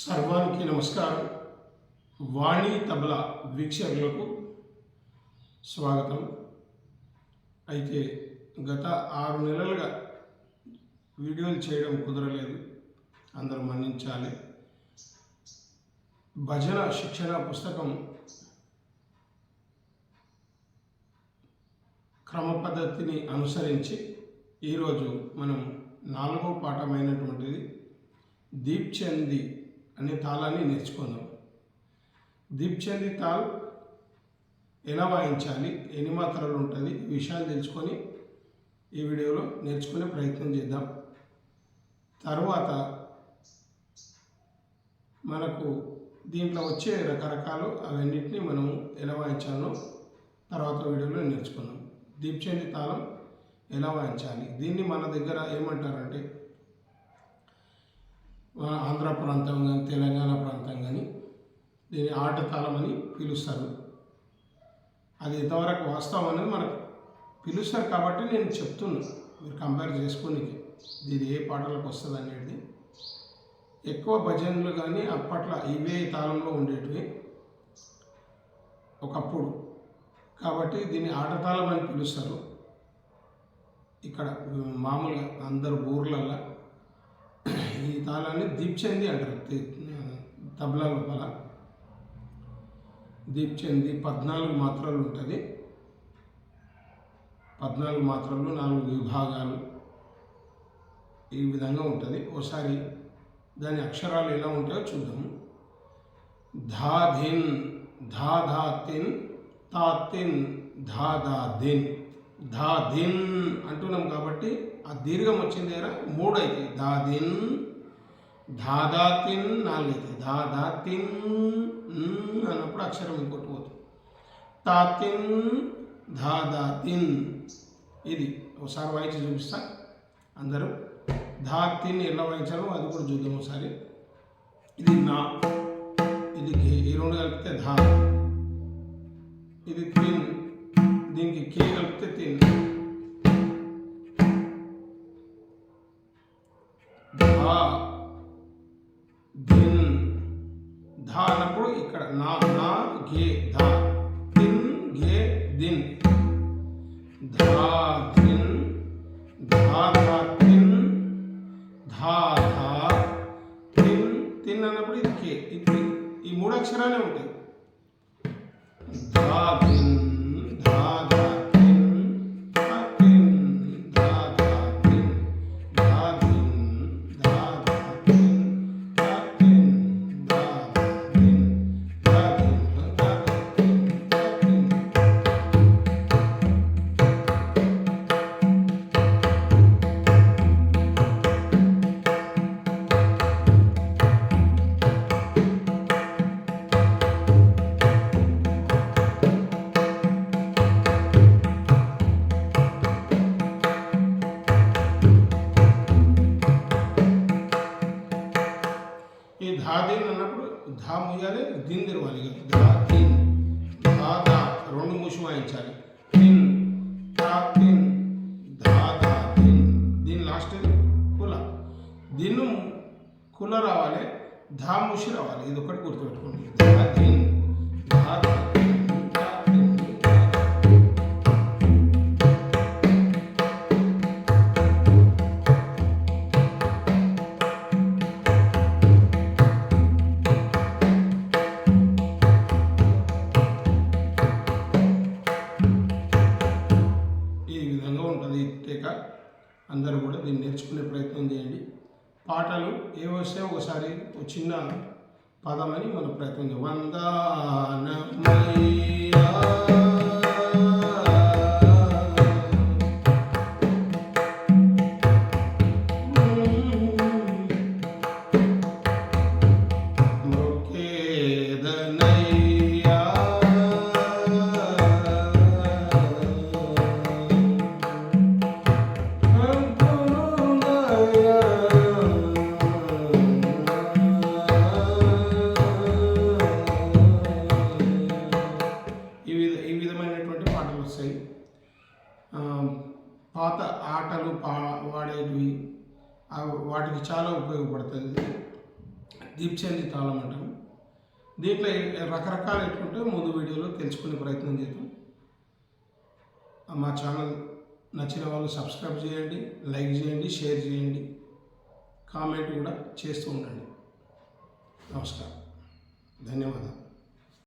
సర్వానికి నమస్కారం. వాణి తబలా వీక్షకులకు స్వాగతం. అయితే గత ఆరు నెలలుగా వీడియోలు చేయడం కుదరలేదు. అందరూ మన్నించాలి. భజన శిక్షణ పుస్తకం క్రమ పద్ధతిని అనుసరించి ఈరోజు మనం నాలుగో పాఠమైనటువంటిది దీప్చంది అనే తాళాన్ని నేర్చుకుందాం. దీప్చంది తాల్ ఎలా వాయించాలి ఎన్ని మాత్రలు ఉంటుంది విషయాలు తెలుసుకొని ఈ వీడియోలో నేర్చుకునే ప్రయత్నం చేద్దాం. తర్వాత మనకు దీంట్లో వచ్చే రకరకాలు అవన్నిటిని మనం ఎలా వాయించాలో తర్వాత వీడియోలో నేర్చుకున్నాం దీప్చంది తాళం ఎలా వాయించాలి? దీన్ని మన దగ్గర ఏమంటారంటే ఆంధ్ర ప్రాంతం కానీ తెలంగాణ ప్రాంతం కానీ దీన్ని ఆట తాళం అని పిలుస్తారు. అది ఇంతవరకు వాస్తవం అనేది మనకు పిలుస్తారు కాబట్టి నేను చెప్తున్నా. మీరు కంపేర్ చేసుకోనికి ఇది ఏ పాటలకు వస్తుంది అనేది. ఎక్కువ భజనలు కానీ అప్పట్లో ఇవే తాళంలో ఉండేటివి ఒకప్పుడు. కాబట్టి దీన్ని ఆటతాళం అని పిలుస్తారు. ఇక్కడ మామూలుగా అందరు ఊర్లల్లో ఈ తాళాన్ని దీప్చంది అంటారు. తబలా లోపల. దీప్చంది పద్నాలుగు మాత్రలు ఉంటుంది. పద్నాలుగు మాత్రలు నాలుగు విభాగాలు ఈ విధంగా ఉంటుంది. ఒకసారి దాని అక్షరాలు ఎలా ఉంటాయో చూద్దాము ధా ధిన్ ధా ధా తిన్ తా తిన్ ధా ధా దిన్ ధా దిన్ అంటున్నాం కాబట్టి ఆ దీర్ఘం వచ్చిన దగ్గర మూడు అవుతాయి దాదిన్ దాదా ధా తిన్ నాలుగు అవుతాయి ధా తిన్ అన్నప్పుడు అక్షరం ఇంకోటి పోతుంది. తాతిన్ దాదా ధా తిన్. ఇది ఒకసారి వాయించి చూపిస్తా. అందరూ ధా తిన్ ఎలా వాయించాలో అది కూడా చూద్దాం ఒకసారి. ఇది నా ఇది ఈ రెండు కలిపితే ధా. ఇది తిన్ దీనికి కే కలిపితే తిన్. ధిన్ ధా అన్నప్పుడు ఇక్కడ నా నా గే ధా తిన్ గే దిన్ ధా ధిన్ ధా ధా తిన్ ధా ధా తిన్ తిన్ అన్నప్పుడు ఇది కే ఇది ఈ మూడు అక్షరాలే ఉంటాయి ధా ధిన్ ఈ ధా దీన్ అన్నప్పుడు ధా ముయ్యాలి దీన్ తెరవాలి ధా దీన్. ధా ధా రెండు మూసి వాయించాలి. దిన్ ధా దిన్. ధా ధా దిన్. దీని లాస్ట్ కుల. దీన్ని కుల రావాలి ధా ముషి రావాలి. ఇది ఒకటి గుర్తుపెట్టుకోండి. ధా దిన్. ఈ ఉంటుంది ఈ టీక. అందరూ కూడా దీన్ని నేర్చుకునే ప్రయత్నం చేయండి. పాటలు ఏ వస్తే ఒకసారి ఒక చిన్న పదమని మనం ప్రయత్నం చేయాలి ఆటలు వాటికి చాలా ఉపయోగపడుతుంది దీప్చంది తాళం అంటాం దీంట్లో రకరకాలు ఎట్లుంటే ముందు వీడియోలో తెలుసుకునే ప్రయత్నం చేద్దాం. మా ఛానల్ నచ్చిన వాళ్ళు సబ్స్క్రైబ్ చేయండి లైక్ చేయండి షేర్ చేయండి కామెంట్ కూడా చేస్తూ ఉండండి. నమస్కారం. ధన్యవాదాలు.